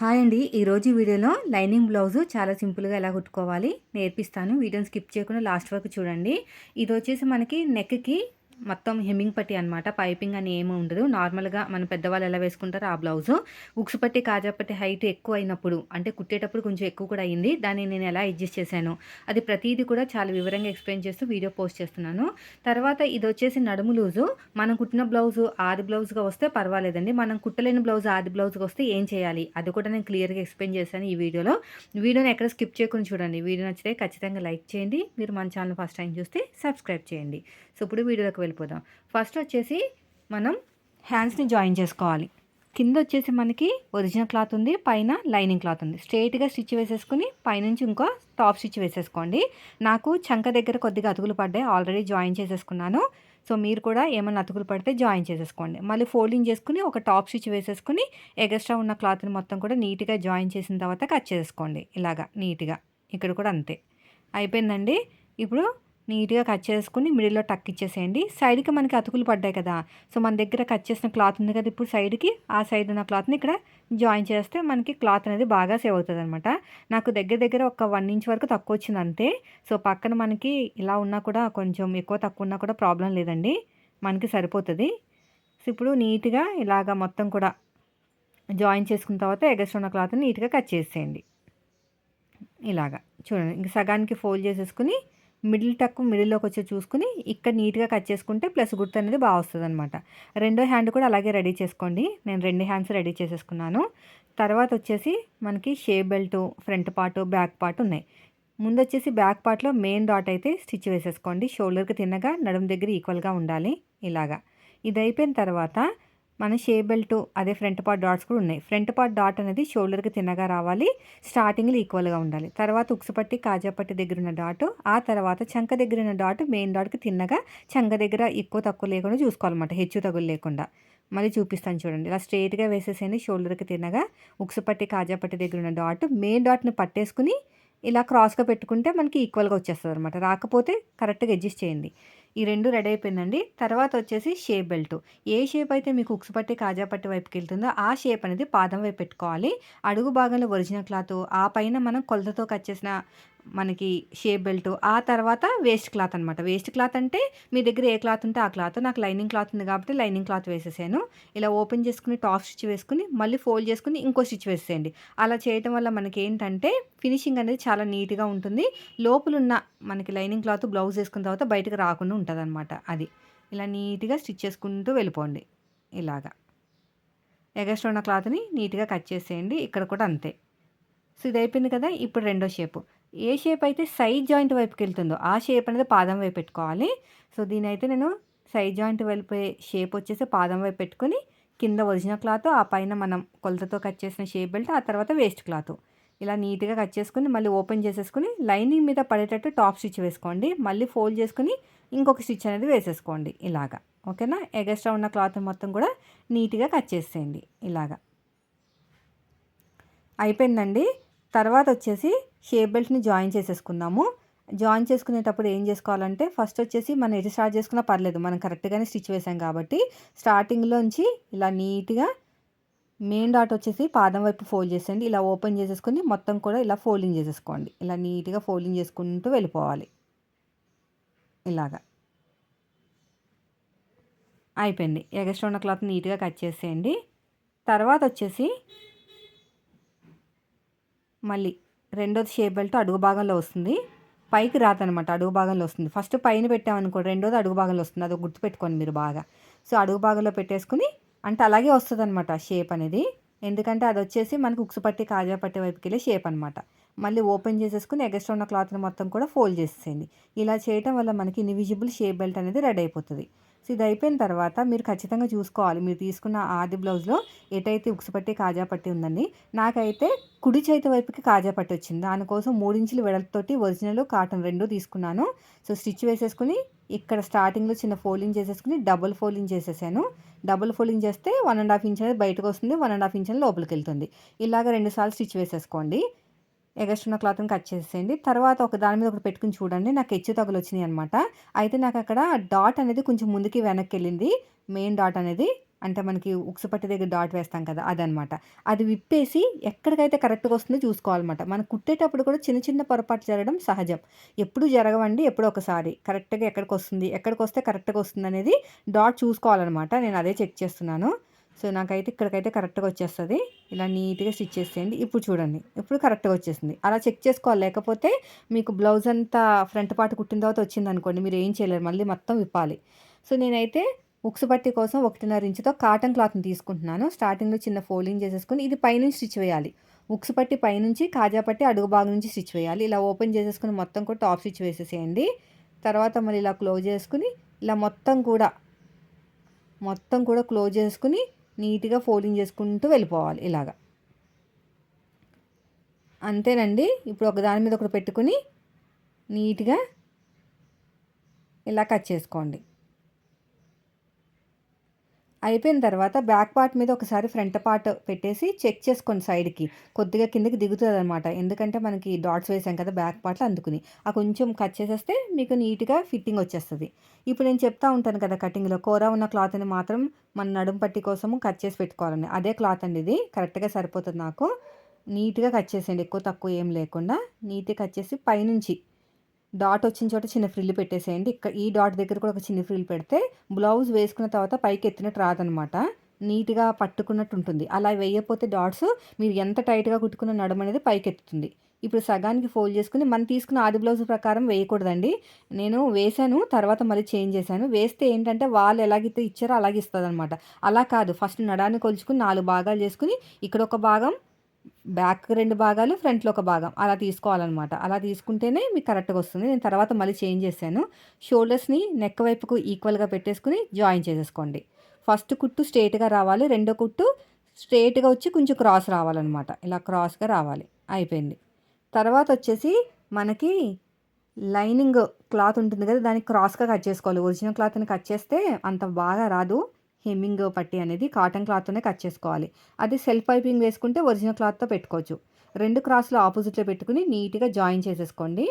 Hi అండి. ఈరోజు వీడియోలో లైనింగ్ బ్లౌజ్ చాలా సింపుల్గా ఎలా కుట్టుకోవాలి నేర్పిస్తాను. వీడియోని స్కిప్ చేయకుండా లాస్ట్ వరకు చూడండి. ఇది వచ్చేసి మనకి నెక్కి మొత్తం హెమ్మింగ్ పట్టి అనమాట పైపింగ్ అని ఏమి ఉండదు. నార్మల్గా మన పెద్దవాళ్ళు ఎలా వేసుకుంటారో ఆ బ్లౌజ్. ఉక్స్ పట్టి కాజా పట్టి హైట్ ఎక్కువ అయినప్పుడు అంటే కుట్టేటప్పుడు కొంచెం ఎక్కువ కూడా అయింది. దాన్ని నేను ఎలా అడ్జస్ట్ చేశాను? అది ప్రతిదీ కూడా చాలా వివరంగా ఎక్స్ప్లెయిన్ చేస్తూ వీడియో పోస్ట్ చేస్తున్నాను. తర్వాత ఇది వచ్చేసి నడుము లూజు. మనం కుట్టిన బ్లౌజు ఆది బ్లౌజ్గా వస్తే పర్వాలేదండి. మనం కుట్టలేని బ్లౌజ్ ఆది బ్లౌజ్గా వస్తే ఏం చేయాలి? అది కూడా నేను క్లియర్గా ఎక్స్ప్లెయిన్ చేశాను ఈ వీడియోలో. వీడియోని ఎక్కడ స్కిప్ చేయకుండా చూడండి. వీడియో నచ్చితే ఖచ్చితంగా లైక్ చేయండి. మీరు మన ఛానల్ ఫస్ట్ టైం చూస్తే సబ్స్క్రైబ్ చేయండి. సో ఇప్పుడు వీడియోలోకి వెళ్ళిపోదాం. ఫస్ట్ వచ్చేసి మనం హ్యాండ్స్ని జాయిన్ చేసుకోవాలి. కింద వచ్చేసి మనకి ఒరిజినల్ క్లాత్ ఉంది పైన లైనింగ్ క్లాత్ ఉంది. స్ట్రైట్గా స్టిచ్ వేసేసుకుని పైనుంచి ఇంకో టాప్ స్టిచ్ వేసేసుకోండి. నాకు చంక దగ్గర కొద్దిగా అతుకులు పడ్డాయి ఆల్రెడీ జాయిన్ చేసేసుకున్నాను. సో మీరు కూడా ఏమైనా అతుకులు పడితే జాయిన్ చేసేసుకోండి. మళ్ళీ ఫోల్డింగ్ చేసుకుని ఒక టాప్ స్టిచ్ వేసేసుకుని ఎగస్ట్రా ఉన్న క్లాత్ని మొత్తం కూడా నీట్గా జాయిన్ చేసిన తర్వాత కట్ చేసుకోండి ఇలాగా నీట్గా ఇక్కడ కూడా అంతే. అయిపోయిందండి. ఇప్పుడు నీట్గా కట్ చేసుకుని మిడిల్లో టక్ ఇచ్చేసేయండి. సైడ్కి మనకి అతుకులు పడ్డాయి కదా. సో మన దగ్గర కట్ చేసిన క్లాత్ ఉంది కదా ఇప్పుడు సైడ్కి ఆ సైడ్ ఉన్న క్లాత్ని ఇక్కడ జాయిన్ చేస్తే మనకి క్లాత్ అనేది బాగా సేవ్ అవుతుంది అనమాట నాకు దగ్గర దగ్గర ఒక వన్ ఇంచ్ వరకు తక్కువ వచ్చింది అంతే. సో పక్కన మనకి ఇలా ఉన్నా కూడా కొంచెం ఎక్కువ తక్కువ ఉన్నా కూడా ప్రాబ్లం లేదండి. మనకి సరిపోతుంది. సో ఇప్పుడు నీట్గా ఇలాగ మొత్తం కూడా జాయిన్ చేసుకున్న తర్వాత ఎగస్ట్ ఉన్న క్లాత్ని నీట్గా కట్ చేసేయండి. ఇలాగా. చూడండి ఇంక సగానికి ఫోల్డ్ చేసేసుకుని మిడిల్ టక్కు మిడిల్లోకి వచ్చి చూసుకుని ఇక్కడ నీట్గా కట్ చేసుకుంటే ప్లస్ గుర్తు అనేది బాగా వస్తుంది అనమాట రెండో హ్యాండ్ కూడా అలాగే రెడీ చేసుకోండి. నేను రెండు హ్యాండ్స్ రెడీ చేసేసుకున్నాను. తర్వాత వచ్చేసి మనకి shape belt front part back part ఉన్నాయి. ముందు వచ్చేసి బ్యాక్ పార్ట్లో మెయిన్ డాట్ అయితే స్టిచ్ వేసేసుకోండి. షోల్డర్కి తిన్నగా నడుము దగ్గర ఈక్వల్గా ఉండాలి ఇలాగా. ఇది అయిపోయిన తర్వాత మన షే బెల్ట్ అదే ఫ్రంట్ పార్ట్ డాట్స్ కూడా ఉన్నాయి. ఫ్రంట్ పార్ట్ డాట్ అనేది షోల్డర్కి తిన్నగా రావాలి స్టార్టింగ్లో ఈక్వల్గా ఉండాలి. తర్వాత ఉక్సుపట్టి కాజాపట్టి దగ్గర ఉన్న డాట్ ఆ తర్వాత చంక దగ్గర ఉన్న డాట్ మెయిన్ డాట్కి తిన్నగా చంక దగ్గర ఎక్కువ తక్కువ లేకుండా చూసుకోవాలన్నమాట హెచ్చు తగులు లేకుండా. మళ్ళీ చూపిస్తాను చూడండి. ఇలా స్ట్రైట్గా వేసేసేయండి షోల్డర్కి తిన్నగా ఉక్సుపట్టి కాజాపట్టి దగ్గర ఉన్న డాట్ మెయిన్ డాట్ని పట్టేసుకుని ఇలా క్రాస్గా పెట్టుకుంటే మనకి ఈక్వల్గా వచ్చేస్తుంది అనమాట రాకపోతే కరెక్ట్గా అడ్జస్ట్ చేయండి. ఈ రెండు రెడీ అయిపోయిందండి. తర్వాత వచ్చేసి షేప్ బెల్ట్. ఏ షేప్ అయితే మీకు ఉక్సు పట్టి కాజా పట్టి వైపుకి వెళ్తుందో ఆ షేప్ అనేది పాదం వైపు పెట్టుకోవాలి. అడుగు భాగంలో ఒరిజినల్ క్లాత్ ఆ పైన మనం కొలతతో కట్ చేసిన మనకి షేప్ బెల్ట్. ఆ తర్వాత వేస్ట్ క్లాత్ అనమాట వేస్ట్ క్లాత్ అంటే మీ దగ్గర ఏ క్లాత్ ఉంటే ఆ క్లాత్. నాకు లైనింగ్ క్లాత్ ఉంది కాబట్టి లైనింగ్ క్లాత్ వేసేసాను. ఇలా ఓపెన్ చేసుకుని టాప్ స్టిచ్ వేసుకుని మళ్ళీ ఫోల్డ్ చేసుకుని ఇంకో స్టిచ్ వేసేయండి. అలా చేయటం వల్ల మనకి ఏంటంటే ఫినిషింగ్ అనేది చాలా నీట్గా ఉంటుంది. లోపలున్న మనకి లైనింగ్ క్లాత్ బ్లౌజ్ వేసుకున్న తర్వాత బయటకు రాకుండా ఉంటుంది అనమాట అది. ఇలా నీట్గా స్టిచ్ చేసుకుంటూ వెళ్ళిపోండి. ఇలాగా. ఎగస్ట్ ఉన్న క్లాత్ని నీట్గా కట్ చేసేయండి. ఇక్కడ కూడా అంతే. సో ఇది అయిపోయింది కదా? ఇప్పుడు రెండో షేపు. ఏ షేప్ అయితే సైడ్ జాయింట్ వైపుకి వెళ్తుందో ఆ షేప్ అనేది పాదం వైపు పెట్టుకోవాలి. సో దీని అయితే నేను సైడ్ జాయింట్ వైపు షేప్ వచ్చేసి పాదం వైపు పెట్టుకుని కింద ఒరిజినల్ క్లాత్ ఆ పైన మనం కొలతతో కట్ చేసిన షేప్ బెల్ట్ ఆ తర్వాత వేస్ట్ క్లాత్ ఇలా నీట్గా కట్ చేసుకుని మళ్ళీ ఓపెన్ చేసేసుకుని లైనింగ్ మీద పడేటట్టు టాప్ స్టిచ్ వేసుకోండి. మళ్ళీ ఫోల్డ్ చేసుకుని ఇంకొక స్టిచ్ అనేది వేసేసుకోండి ఇలాగా. ఓకేనా? ఎగస్ట్రా ఉన్న క్లాత్ మొత్తం కూడా నీట్గా కట్ చేసేయండి ఇలాగా. అయిపోయిందండి. తర్వాత వచ్చేసి షేప్ బెల్ట్ని జాయిన్ చేసేసుకుందాము. జాయిన్ చేసుకునేటప్పుడు ఏం చేసుకోవాలంటే ఫస్ట్ వచ్చేసి మనం ఎటు స్టార్ట్ చేసుకున్నా పర్లేదు. మనం కరెక్ట్గానే స్టిచ్ వేసాం కాబట్టి స్టార్టింగ్లోంచి ఇలా నీట్గా మెయిన్ డాట్ వచ్చేసి పాదం వైపు ఫోల్డ్ చేసేయండి. ఇలా ఓపెన్ చేసేసుకుని మొత్తం కూడా ఇలా ఫోల్డింగ్ చేసేసుకోండి. ఇలా నీట్గా ఫోల్డింగ్ చేసుకుంటూ వెళ్ళిపోవాలి. ఇలాగా. అయిపోయింది. ఎగస్ట్రా ఉన్న క్లాత్ నీట్గా కట్ చేసేయండి. తర్వాత వచ్చేసి మళ్ళీ రెండోది షేప్ బెల్ట్ అడుగు భాగంలో వస్తుంది. పైకి రాదనమాట అడుగు భాగంలో వస్తుంది. ఫస్ట్ పైన పెట్టామనుకో రెండోది అడుగు భాగంలో వస్తుంది. అది గుర్తుపెట్టుకోండి మీరు బాగా. సో అడుగు భాగంలో పెట్టేసుకుని అంటే అలాగే వస్తుంది అనమాట షేప్ అనేది. ఎందుకంటే అది వచ్చేసి మనకు ఉక్సు పట్టి కాజా పట్టి వైపుకి వెళ్ళే షేప్ అనమాట. మళ్ళీ ఓపెన్ చేసేసుకుని ఎగస్ట్రా ఉన్న క్లాత్ని మొత్తం కూడా ఫోల్డ్ చేసేయండి ఇలా చేయటం వల్ల మనకి ఇన్విజిబుల్ షేప్ బెల్ట్ అనేది రెడీ అయిపోతుంది. సో ఇది అయిపోయిన తర్వాత మీరు ఖచ్చితంగా చూసుకోవాలి. మీరు తీసుకున్న ఆది బ్లౌజ్లో ఎటైతే ఉక్సు పట్టి కాజా పట్టి ఉందండి నాకైతే కుడి చేతి వైపుకి కాజా పట్టి వచ్చింది. దానికోసం మూడించులు వెడల్పుతోటి ఒరిజినల్ కాటన్ రెండు తీసుకున్నాను. సో స్టిచ్ వేసేసుకుని ఇక్కడ స్టార్టింగ్లో చిన్న ఫోల్డింగ్ చేసేసుకుని డబుల్ ఫోల్డింగ్ చేసేసాను. డబుల్ ఫోల్డింగ్ చేస్తే వన్ అండ్ హాఫ్ ఇంచ్ అనేది బయటకు వస్తుంది వన్ అండ్ హాఫ్ ఇంచ్ అనేది లోపలికి వెళ్తుంది. ఇలాగ రెండుసార్లు స్టిచ్ వేసేసుకోండి. ఎగస్ట్రున్న క్లాత్ని కట్ చేసేయండి. తర్వాత ఒక దాని మీద ఒకటి పెట్టుకుని చూడండి. నాకు హెచ్చు తగులు వచ్చినాయి అనమాట అయితే నాకు అక్కడ డాట్ అనేది కొంచెం ముందుకి వెనక్కి వెళ్ళింది. మెయిన్ డాట్ అనేది అంటే మనకి ఉక్సుపట్టి దగ్గర డాట్ వేస్తాం కదా అదనమాట అది విప్పేసి ఎక్కడికైతే కరెక్ట్గా వస్తుందో చూసుకోవాలన్నమాట. మనం కుట్టేటప్పుడు కూడా చిన్న చిన్న పొరపాటు జరగడం సహజం. ఎప్పుడు జరగవండి ఎప్పుడో ఒకసారి. కరెక్ట్గా ఎక్కడికి వస్తుంది ఎక్కడికి వస్తే కరెక్ట్గా వస్తుంది అనేది డాట్ చూసుకోవాలన్నమాట. నేను అదే చెక్ చేస్తున్నాను. సో నాకైతే ఇక్కడికైతే కరెక్ట్గా వచ్చేస్తుంది. ఇలా నీట్గా స్టిచ్ చేసేయండి. ఇప్పుడు చూడండి. ఇప్పుడు కరెక్ట్గా వచ్చేసింది. అలా చెక్ చేసుకోవాలి. లేకపోతే మీకు బ్లౌజ్ అంతా ఫ్రంట్ పార్ట్ కుట్టిన తర్వాత వచ్చింది అనుకోండి మీరు ఏం చేయలేరు. మళ్ళీ మొత్తం విప్పాలి. సో నేనైతే ఉక్సు పట్టి కోసం ఒకటిన్నర ఇంచుతో కాటన్ క్లాత్ని తీసుకుంటున్నాను. స్టార్టింగ్లో చిన్న ఫోల్డింగ్ చేసేసుకుని ఇది పైనుంచి స్టిచ్ వేయాలి. ఉక్సు పట్టి పైనుంచి కాజా పట్టి అడుగు భాగం నుంచి స్టిచ్ వేయాలి. ఇలా ఓపెన్ చేసేసుకుని మొత్తం కూడా టాప్ స్టిచ్ వేసేసేయండి. తర్వాత మళ్ళీ ఇలా క్లోజ్ చేసుకుని ఇలా మొత్తం కూడా మొత్తం కూడా క్లోజ్ చేసుకుని నీట్గా ఫోల్డింగ్ చేసుకుంటూ వెళ్ళిపోవాలి ఇలాగా. అంతేనండి. ఇప్పుడు ఒక దాని మీద ఒకటి పెట్టుకుని నీట్గా ఇలా కట్ చేసుకోండి. అయిపోయిన తర్వాత బ్యాక్ పార్ట్ మీద ఒకసారి ఫ్రంట్ పార్ట్ పెట్టేసి చెక్ చేసుకోండి సైడ్కి. కొద్దిగా కిందకి దిగుతుంది అనమాట ఎందుకంటే మనకి డాట్స్ వేసాం కదా బ్యాక్ పార్ట్లో అందుకుని. ఆ కొంచెం కట్ చేసేస్తే మీకు నీట్గా ఫిట్టింగ్ వచ్చేస్తుంది. ఇప్పుడు నేను చెప్తా ఉంటాను కదా కటింగ్లో కూర ఉన్న క్లాత్ని మాత్రం మన నడుం పట్టి కోసము కట్ చేసి పెట్టుకోవాలండి అదే క్లాత్ అండి ఇది. కరెక్ట్గా సరిపోతుంది నాకు. నీట్గా కట్ చేసేయండి. ఎక్కువ తక్కువ ఏం లేకుండా నీట్గా కట్ చేసి పైనుంచి డాట్ వచ్చిన చోట చిన్న ఫ్రిల్ పెట్టేసేయండి. ఇక్కడ ఈ డాట్ దగ్గర కూడా ఒక చిన్న ఫ్రిల్ పెడితే బ్లౌజ్ వేసుకున్న తర్వాత పైకి ఎత్తినట్టు రాదనమాట. నీట్గా పట్టుకున్నట్టు ఉంటుంది. అలా వేయకపోతే డాట్స్ మీరు ఎంత టైట్గా కుట్టుకున్న నడుము అనేది పైకి ఎత్తుతుంది. ఇప్పుడు సగానికి ఫోల్డ్ చేసుకుని మనం తీసుకున్న ఆది బ్లౌజ్ ప్రకారం వేయకూడదండి. నేను వేశాను తర్వాత మళ్ళీ చేంజ్ చేశాను. వేస్తే ఏంటంటే వాళ్ళు ఎలాగైతే ఇచ్చారో అలాగే ఇస్తుంది అనమాట అలా కాదు. ఫస్ట్ నడాన్ని కొలుచుకుని నాలుగు భాగాలు చేసుకుని ఇక్కడ ఒక భాగం బ్యాక్ రెండు భాగాలు ఫ్రంట్లో ఒక భాగం. అలా తీసుకోవాలన్నమాట. అలా తీసుకుంటేనే మీకు కరెక్ట్గా వస్తుంది. నేను తర్వాత మళ్ళీ చేంజ్ చేశాను. షోల్డర్స్ని నెక్ వైపుకు ఈక్వల్గా పెట్టేసుకుని జాయిన్ చేసేసుకోండి. ఫస్ట్ కుట్టు స్ట్రేట్గా రావాలి. రెండో కుట్టు స్ట్రేట్గా వచ్చి కొంచెం క్రాస్ రావాలన్నమాట. ఇలా క్రాస్గా రావాలి. అయిపోయింది. తర్వాత వచ్చేసి మనకి లైనింగ్ క్లాత్ ఉంటుంది కదా దాన్ని క్రాస్గా కట్ చేసుకోవాలి. ఒరిజినల్ క్లాత్ని కట్ చేస్తే అంత బాగా రాదు. హెమ్మింగ్ పట్టి అనేది కాటన్ క్లాత్తోనే కట్ చేసుకోవాలి. అది సెల్ఫ్ పైపింగ్ వేసుకుంటే ఒరిజినల్ క్లాత్తో పెట్టుకోవచ్చు. రెండు క్రాస్లు ఆపోజిట్లో పెట్టుకుని నీట్గా జాయిన్ చేసేసుకోండి.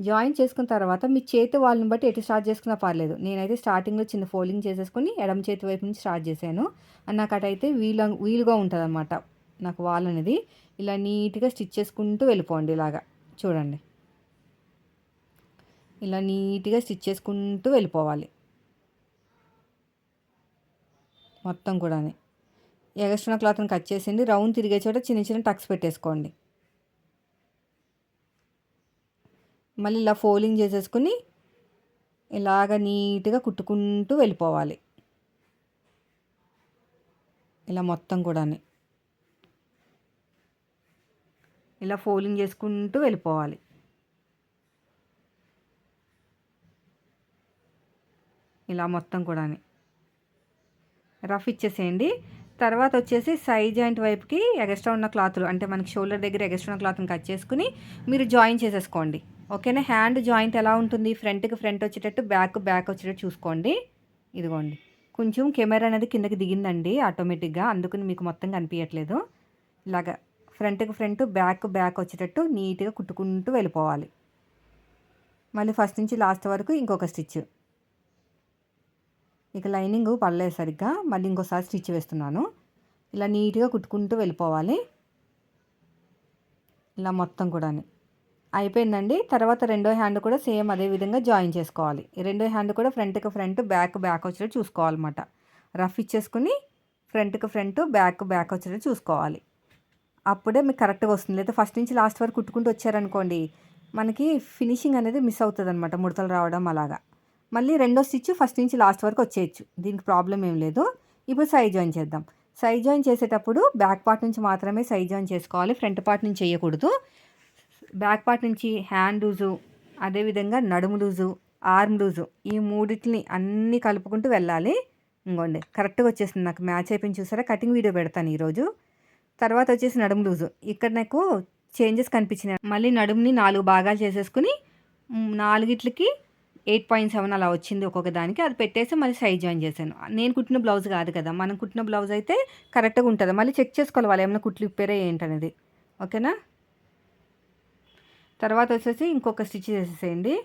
జాయిన్ చేసుకున్న తర్వాత మీ చేతి వాళ్ళని బట్టి ఎటు స్టార్ట్ చేసుకున్నా పర్లేదు. నేనైతే స్టార్టింగ్లో చిన్న ఫోల్డింగ్ చేసేసుకుని ఎడమ చేతి వైపు నుంచి స్టార్ట్ చేశాను. నాకు అటైతే వీలు వీలుగా ఉంటుంది అనమాట నాకు వాల్ అనేది. ఇలా నీట్గా స్టిచ్ చేసుకుంటూ వెళ్ళిపోండి ఇలాగా. చూడండి. ఇలా నీట్గా స్టిచ్ చేసుకుంటూ వెళ్ళిపోవాలి. మొత్తం కూడా ఎగస్ట్రా క్లాత్ని కట్ చేసింది రౌండ్ తిరిగే చోట చిన్న చిన్న టక్స్ పెట్టేసుకోండి. మళ్ళీ ఇలా ఫోలింగ్ చేసేసుకుని ఇలాగ నీట్గా కుట్టుకుంటూ వెళ్ళిపోవాలి. ఇలా మొత్తం కూడా ఇలా ఫోలింగ్ చేసుకుంటూ వెళ్ళిపోవాలి. ఇలా మొత్తం కూడా రఫ్ ఇచ్చేసేయండి. తర్వాత వచ్చేసి సై జాయింట్ వైపుకి ఎగస్ట్రా ఉన్న క్లాత్లు అంటే మనకి షోల్డర్ దగ్గర ఎగస్ట్రా ఉన్న క్లాత్ని కట్ చేసుకుని మీరు జాయిన్ చేసేసుకోండి. ఓకేనా? హ్యాండ్ జాయింట్ ఎలా ఉంటుంది? ఫ్రంట్కి ఫ్రంట్ వచ్చేటట్టు బ్యాక్ బ్యాక్ వచ్చేటట్టు చూసుకోండి. ఇదిగోండి. కొంచెం కెమెరా అనేది కిందకి దిగిందండి ఆటోమేటిక్గా అందుకని మీకు మొత్తం కనిపించట్లేదు. ఇలాగా ఫ్రంట్కి ఫ్రంట్ బ్యాక్ బ్యాక్ వచ్చేటట్టు నీట్గా కుట్టుకుంటూ వెళ్ళిపోవాలి. మళ్ళీ ఫస్ట్ నుంచి లాస్ట్ వరకు ఇంకొక స్టిచ్. ఇక లైనింగ్ పడలేదు సరిగ్గా. మళ్ళీ ఇంకోసారి స్టిచ్ వేస్తున్నాను. ఇలా నీట్గా కుట్టుకుంటూ వెళ్ళిపోవాలి. ఇలా మొత్తం కూడా అయిపోయిందండి. తర్వాత రెండో హ్యాండ్ కూడా సేమ్ అదే విధంగా జాయిన్ చేసుకోవాలి. రెండో హ్యాండ్ కూడా ఫ్రంట్కి ఫ్రంట్ బ్యాక్ బ్యాక్ వచ్చేటట్టు చూసుకోవాలన్నమాట. రఫ్ ఇచ్చేసుకుని ఫ్రంట్కి ఫ్రంట్ బ్యాక్ బ్యాక్ వచ్చేటట్టు చూసుకోవాలి. అప్పుడే మీకు కరెక్ట్గా వస్తుంది. లేదా ఫస్ట్ నుంచి లాస్ట్ వరకు కుట్టుకుంటూ వచ్చారనుకోండి మనకి ఫినిషింగ్ అనేది మిస్ అవుతుంది అనమాట ముడతలు రావడం అలాగా. మళ్ళీ రెండో స్టిచ్ ఫస్ట్ నుంచి లాస్ట్ వరకు వచ్చేయచ్చు. దీనికి ప్రాబ్లం ఏం లేదు. ఇప్పుడు సైడ్ జాయిన్ చేద్దాం. సైడ్ జాయిన్ చేసేటప్పుడు బ్యాక్ పార్ట్ నుంచి మాత్రమే సైడ్ జాయిన్ చేసుకోవాలి. ఫ్రంట్ పార్ట్ నుంచి చేయకూడదు. బ్యాక్ పార్ట్ నుంచి హ్యాండ్ లూజు అదేవిధంగా నడుము లూజు ఆర్మ్ లూజు ఈ మూడిటిని అన్నీ కలుపుకుంటూ వెళ్ళాలి. ఇంకోండి కరెక్ట్గా వచ్చేసింది. నాకు మ్యాచ్ అయిపోయింది చూసారా? కటింగ్ వీడియో పెడతాను ఈరోజు. తర్వాత వచ్చేసి నడుము లూజు. ఇక్కడ నాకు చేంజెస్ కనిపించినాయి. మళ్ళీ నడుముని నాలుగు భాగాలు చేసేసుకుని నాలుగిట్లకి ఎయిట్ పాయింట్ సెవెన్ అలా వచ్చింది ఒక్కొక్క దానికి. అది పెట్టేసి మళ్ళీ సైజ్ జాయిన్ చేశాను. నేను కుట్టిన బ్లౌజ్ కాదు కదా మనం కుట్టిన బ్లౌజ్ అయితే కరెక్ట్గా ఉంటుంది. మళ్ళీ చెక్ చేసుకోవాలి వాళ్ళు ఏమైనా కుట్లు ఇప్పారా ఏంటనేది. ఓకేనా? తర్వాత వచ్చేసి ఇంకొక స్టిచ్ చేసేసేయండి.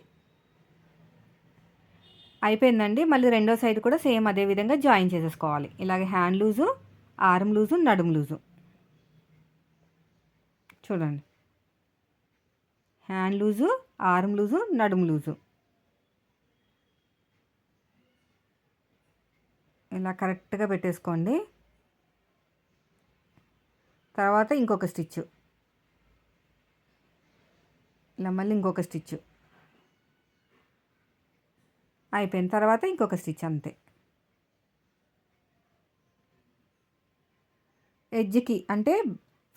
అయిపోయిందండి. మళ్ళీ రెండో సైడ్ కూడా సేమ్ అదే విధంగా జాయిన్ చేసేసుకోవాలి. ఇలాగే హ్యాండ్ లూజు ఆర్మ్ లూజు నడుము లూజు. చూడండి. హ్యాండ్ లూజు ఆర్మ్ లూజు నడుము లూజు. ఇలా కరెక్ట్గా పెట్టేసుకోండి. తర్వాత ఇంకొక స్టిచ్ ఇలా మళ్ళీ ఇంకొక స్టిచ్ అయిపోయిన తర్వాత ఇంకొక స్టిచ్ అంతే. ఎడ్జ్కి అంటే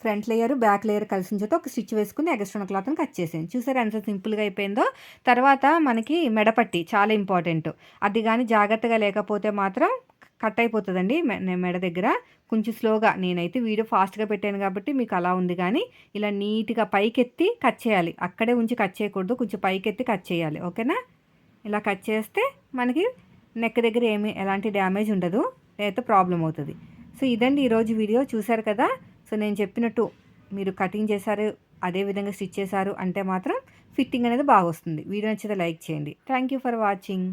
ఫ్రంట్ లేయర్ బ్యాక్ లేయర్ కలిసిన చోట ఒక స్టిచ్ వేసుకుని ఎగస్ట్రా క్లాత్ని కట్ చేసాను చూసారు ఎంత సింపుల్గా అయిపోయిందో? తర్వాత మనకి మెడపట్టి చాలా ఇంపార్టెంట్. అది కానీ జాగ్రత్తగా లేకపోతే మాత్రం కట్ అయిపోతుందండి మెడ దగ్గర. కొంచెం స్లోగా నేనైతే వీడియో ఫాస్ట్గా పెట్టాను కాబట్టి మీకు అలా ఉంది కానీ ఇలా నీట్గా పైకెత్తి కట్ చేయాలి. అక్కడే ఉంచి కట్ చేయకూడదు. కొంచెం పైకెత్తి కట్ చేయాలి. ఓకేనా? ఇలా కట్ చేస్తే మనకి నెక్ దగ్గర ఏమి ఎలాంటి డ్యామేజ్ ఉండదు. లేకపోతే ప్రాబ్లం అవుతుంది. సో ఇదండి ఈరోజు వీడియో. చూశారు కదా? సో నేను చెప్పినట్టు మీరు కటింగ్ చేశారు అదే విధంగా స్టిచ్ చేశారు అంటే మాత్రం ఫిట్టింగ్ అనేది బాగా వస్తుంది వీడియో నచ్చితే లైక్ చేయండి. Thank you for watching.